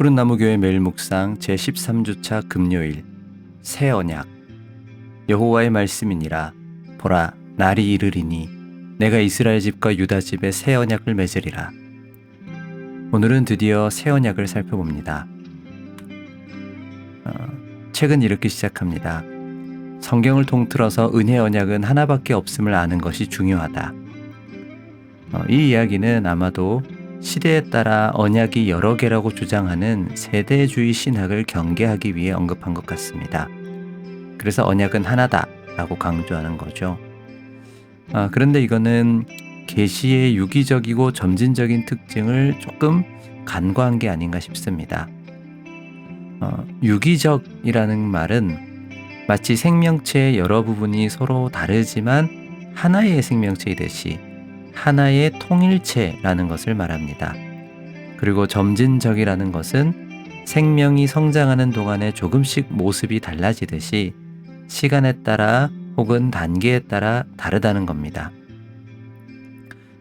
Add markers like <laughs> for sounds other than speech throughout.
푸른 나무 교회 매일 묵상 제 13주차 금요일 새 언약 여호와의 말씀이니라 보라 날이 이르리니 내가 이스라엘 집과 유다 집에 새 언약을 맺으리라 오늘은 드디어 새 언약을 살펴봅니다. 어, 책은 이렇게 시작합니다. 성경을 통틀어서 은혜 언약은 하나밖에 없음을 아는 것이 중요하다. 어, 이 이야기는 아마도 시대에 따라 언약이 여러 개라고 주장하는 세대주의 신학을 경계하기 위해 언급한 것 같습니다. 그래서 언약은 하나다 라고 강조하는 거죠. 아, 그런데 이거는 계시의 유기적이고 점진적인 특징을 조금 간과한 게 아닌가 싶습니다. 어, 유기적이라는 말은 마치 생명체의 여러 부분이 서로 다르지만 하나의 생명체이듯이 하나의 통일체라는 것을 말합니다. 그리고 점진적이라는 것은 생명이 성장하는 동안에 조금씩 모습이 달라지듯이 시간에 따라 혹은 단계에 따라 다르다는 겁니다.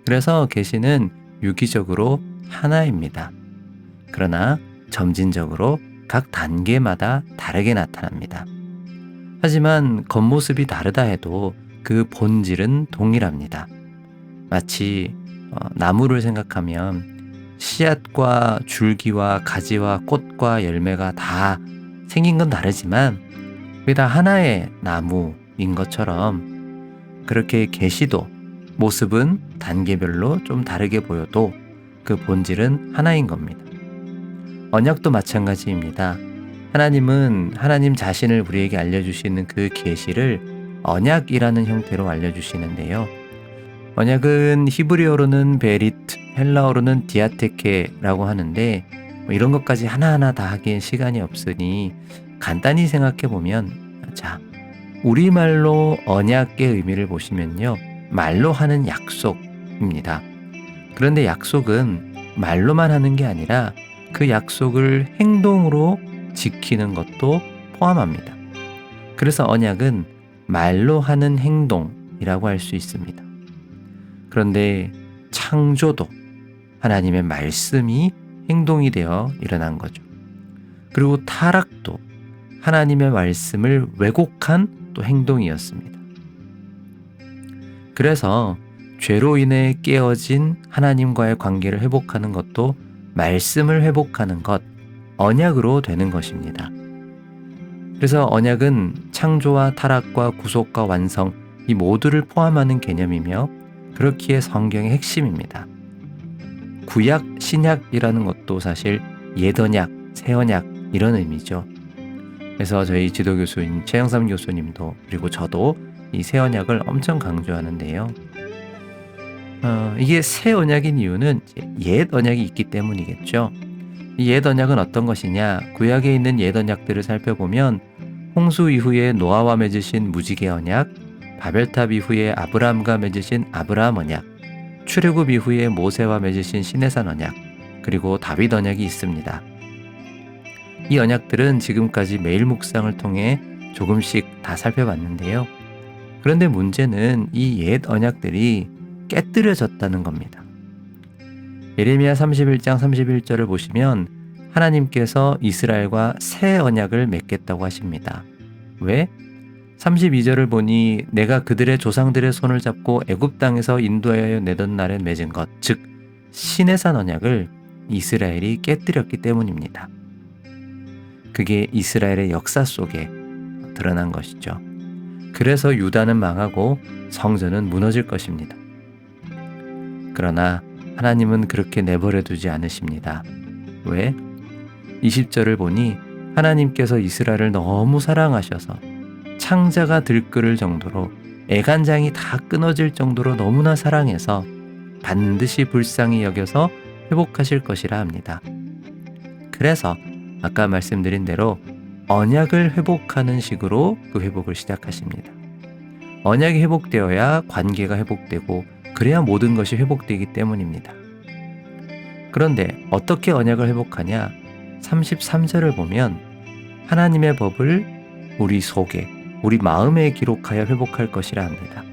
그래서 계시는 유기적으로 하나입니다. 그러나 점진적으로 각 단계마다 다르게 나타납니다. 하지만 겉모습이 다르다 해도 그 본질은 동일합니다. 마치 어, 나무를 생각하면 씨앗과 줄기와 가지와 꽃과 열매가 다 생긴 건 다르지만 그게 다 하나의 나무인 것처럼 그렇게 계시도 모습은 단계별로 좀 다르게 보여도 그 본질은 하나인 겁니다. 언약도 마찬가지입니다. 하나님은 하나님 자신을 우리에게 알려주시는 그 계시를 언약이라는 형태로 알려주시는데요. 언약은 히브리어로는 베리트, 헬라어로는 디아테케라고 하는데 뭐 이런 것까지 하나하나 다 하기엔 시간이 없으니 간단히 생각해 보면 자 우리말로 언약의 의미를 보시면요 말로 하는 약속입니다. 그런데 약속은 말로만 하는 게 아니라 그 약속을 행동으로 지키는 것도 포함합니다. 그래서 언약은 말로 하는 행동이라고 할 수 있습니다. 그런데 창조도 하나님의 말씀이 행동이 되어 일어난 거죠. 그리고 타락도 하나님의 말씀을 왜곡한 또 행동이었습니다. 그래서 죄로 인해 깨어진 하나님과의 관계를 회복하는 것도 말씀을 회복하는 것, 언약으로 되는 것입니다. 그래서 언약은 창조와 타락과 구속과 완성 이 모두를 포함하는 개념이며 그렇기에 성경의 핵심입니다. 구약, 신약이라는 것도 사실 옛언약, 새언약 이런 의미죠. 그래서 저희 지도 교수인 최영삼 교수님도 그리고 저도 이 새언약을 엄청 강조하는데요. 어, 이게 새 언약인 이유는 옛 언약이 있기 때문이겠죠. 이옛 언약은 어떤 것이냐? 구약에 있는 옛 언약들을 살펴보면 홍수 이후에 노아와 맺으신 무지개 언약, 바벨탑 이후에 아브라함과 맺으신 아브라함 언약, 출애굽 이후에 모세와 맺으신 시내산 언약, 그리고 다윗 언약이 있습니다. 이 언약들은 지금까지 매일 묵상을 통해 조금씩 다 살펴봤는데요. 그런데 문제는 이 옛 언약들이 깨뜨려졌다는 겁니다. 예레미야 31장 31절을 보시면 하나님께서 이스라엘과 새 언약을 맺겠다고 하십니다. 왜? 32절을 보니 내가 그들의 조상들의 손을 잡고 애굽 땅에서 인도하여 내던 날에 맺은 것, 즉 시내산 언약을 이스라엘이 깨뜨렸기 때문입니다. 그게 이스라엘의 역사 속에 드러난 것이죠. 그래서 유다는 망하고 성전은 무너질 것입니다. 그러나 하나님은 그렇게 내버려 두지 않으십니다. 왜? 20절을 보니 하나님께서 이스라엘을 너무 사랑하셔서 창자가 들끓을 정도로 애간장이 다 끊어질 정도로 너무나 사랑해서 반드시 불쌍히 여겨서 회복하실 것이라 합니다. 그래서 아까 말씀드린 대로 언약을 회복하는 식으로 그 회복을 시작하십니다. 언약이 회복되어야 관계가 회복되고 그래야 모든 것이 회복되기 때문입니다. 그런데 어떻게 언약을 회복하냐? 33절을 보면 하나님의 법을 우리 속에, 우리 마음에 기록하여 회복할 것이라 합니다.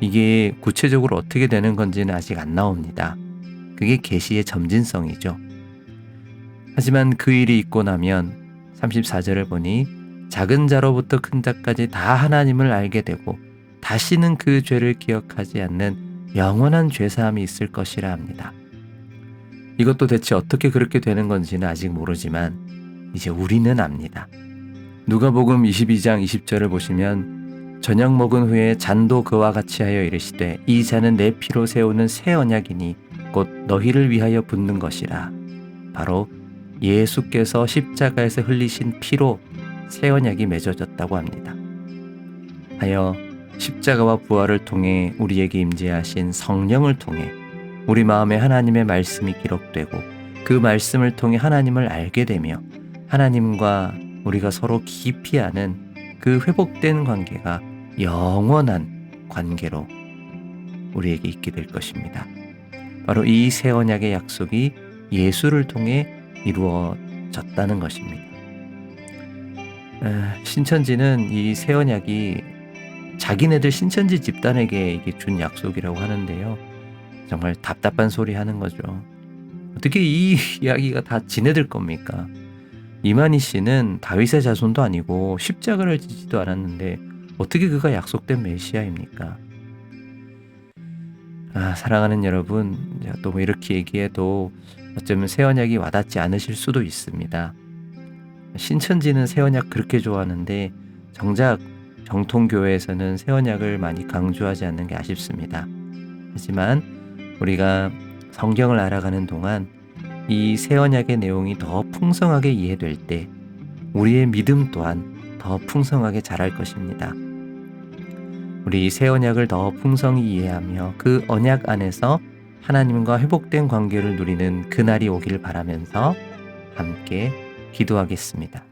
이게 구체적으로 어떻게 되는 건지는 아직 안 나옵니다. 그게 계시의 점진성이죠. 하지만 그 일이 있고 나면 34절을 보니 작은 자로부터 큰 자까지 다 하나님을 알게 되고 다시는 그 죄를 기억하지 않는 영원한 죄사함이 있을 것이라 합니다. 이것도 대체 어떻게 그렇게 되는 건지는 아직 모르지만 이제 우리는 압니다. 누가복음 22장 20절을 보시면 저녁 먹은 후에 잔도 그와 같이 하여 이르시되 이 잔은 내 피로 세우는 새 언약이니 곧 너희를 위하여 붓는 것이라 바로 예수께서 십자가에서 흘리신 피로 새 언약이 맺어졌다고 합니다. 하여 십자가와 부활을 통해 우리에게 임재하신 성령을 통해 우리 마음에 하나님의 말씀이 기록되고 그 말씀을 통해 하나님을 알게 되며 하나님과 우리가 서로 깊이 아는 그 회복된 관계가 영원한 관계로 우리에게 있게 될 것입니다. 바로 이 새 언약의 약속이 예수를 통해 이루어졌다는 것입니다. 에, 신천지는 이 새 언약이 자기네들 신천지 집단에게 이게 준 약속이라고 하는데요. 정말 답답한 소리 하는 거죠. 어떻게 이 <laughs> 이야기가 다 지네들 겁니까? 이만희 씨는 다윗의 자손도 아니고 십자가를 지지도 않았는데 어떻게 그가 약속된 메시아입니까? 아, 사랑하는 여러분, 또뭐 이렇게 얘기해도 어쩌면 새 언약이 와닿지 않으실 수도 있습니다. 신천지는 새 언약 그렇게 좋아하는데 정작 정통교회에서는 새 언약을 많이 강조하지 않는 게 아쉽습니다. 하지만 우리가 성경을 알아가는 동안 이 새 언약의 내용이 더 풍성하게 이해될 때 우리의 믿음 또한 더 풍성하게 자랄 것입니다. 우리 새 언약을 더 풍성히 이해하며 그 언약 안에서 하나님과 회복된 관계를 누리는 그날이 오길 바라면서 함께 기도하겠습니다.